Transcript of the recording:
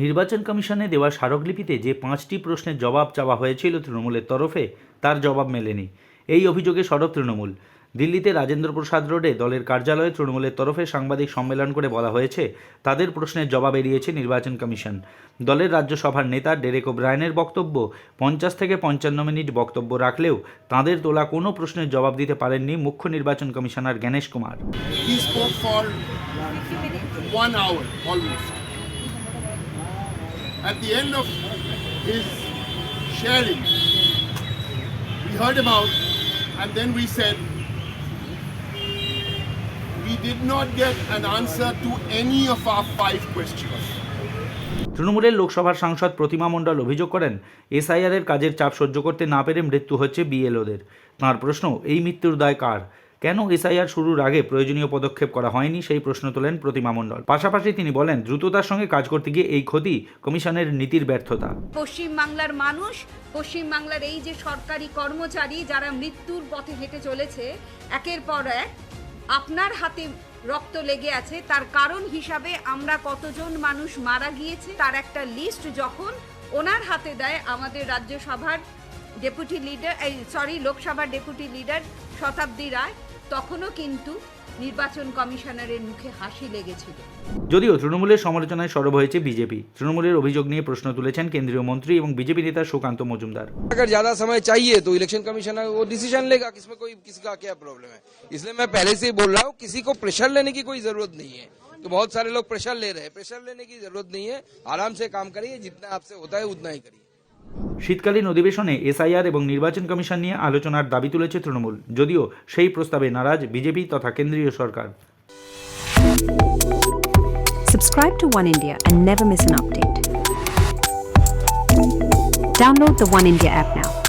নির্বাচন কমিশনে দেওয়া স্মারকলিপিতে যে পাঁচটি প্রশ্নের জবাব চাওয়া হয়েছিল তৃণমূলের তরফে, তার জবাব মেলেনি। এই অভিযোগে সরব তৃণমূল। দিল্লিতে রাজেন্দ্র প্রসাদ রোডে দলের কার্যালয়ে তৃণমূলের তরফে সাংবাদিক সম্মেলন করে বলা হয়েছে, তাদের প্রশ্নের জবাব এড়িয়েছে নির্বাচন কমিশন। দলের রাজ্যসভার নেতা ডেরেক ওব্রায়নের বক্তব্য, পঞ্চাশ থেকে পঞ্চান্ন মিনিট বক্তব্য রাখলেও তাদের তোলা কোনো প্রশ্নের জবাব দিতে পারেননি মুখ্য নির্বাচন commissioner Gyanesh Kumar. At the end of his sharing, we heard about, and then we said, we did not get an answer to any of our five questions. তৃণমূলের লোকসভার সাংসদ প্রতিমা মণ্ডল অভিযোগ করেন এসআইআর এর কাজের চাপ সহ্য করতে না পেরে মৃত্যু হচ্ছে বিএলওদের তাঁর প্রশ্ন এই মৃত্যুর দায় কার কেন এসআইআর শুরুর আগে প্রয়োজনীয় পদক্ষেপ করা হয়নি? সেই প্রশ্ন তোলেন প্রতিমা মণ্ডল। পাশাপাশি তিনি বলেন, দ্রুততার সঙ্গে কাজ করতে গিয়ে এই ক্ষতি কমিশনের নীতির ব্যর্থতা। পশ্চিমবাংলার মানুষ, পশ্চিমবাংলার এই যে সরকারি কর্মচারী যারা মৃত্যুর পথে হেঁটে চলেছে, একের পর এক আপনার হাতে রক্ত লেগে আছে, তার কারণ হিসাবে আমরা কতজন মানুষ মারা গিয়েছে, তার একটা লিস্ট যখন ওনার হাতে দেয় আমাদের রাজ্যসভার ডেপুটি লিডার এই সরি লোকসভার ডেপুটি লিডার শতাব্দী রায় তখনও কিন্তু নির্বাচন কমিশনারের মুখে হাসি লেগেছিল যদিও তৃণমূলের সমালোচনায় সরব হয়েছে বিজেপি তৃণমূলের অভিযোগ নিয়ে প্রশ্ন তুলেছেন কেন্দ্রীয় মন্ত্রী এবং বিজেপি নেতা সুকান্ত মজুমদার अगर ज्यादा समय चाहिए तो इलेक्शन कमीशन वो डिसीजन लेगा कि इसमें कोई किसी का क्या प्रॉब्लम है इसलिए मैं पहले से ही बोल रहा हूँ किसी को प्रेशर लेने की कोई जरूरत नहीं है तो बहुत सारे लोग प्रेशर ले रहे हैं प्रेशर लेने की जरूरत नहीं है आराम से काम करिए जितना आपसे होता है उतना ही करिए শীতকালীন অধিবেশনে এসআইআর এবং নির্বাচন কমিশন নিয়ে আলোচনার দাবি তুলেছে তৃণমূল, যদিও সেই প্রস্তাবে নারাজ বিজেপি তথা কেন্দ্রীয় সরকার Subscribe to One India and never miss an update. Download the One India app now.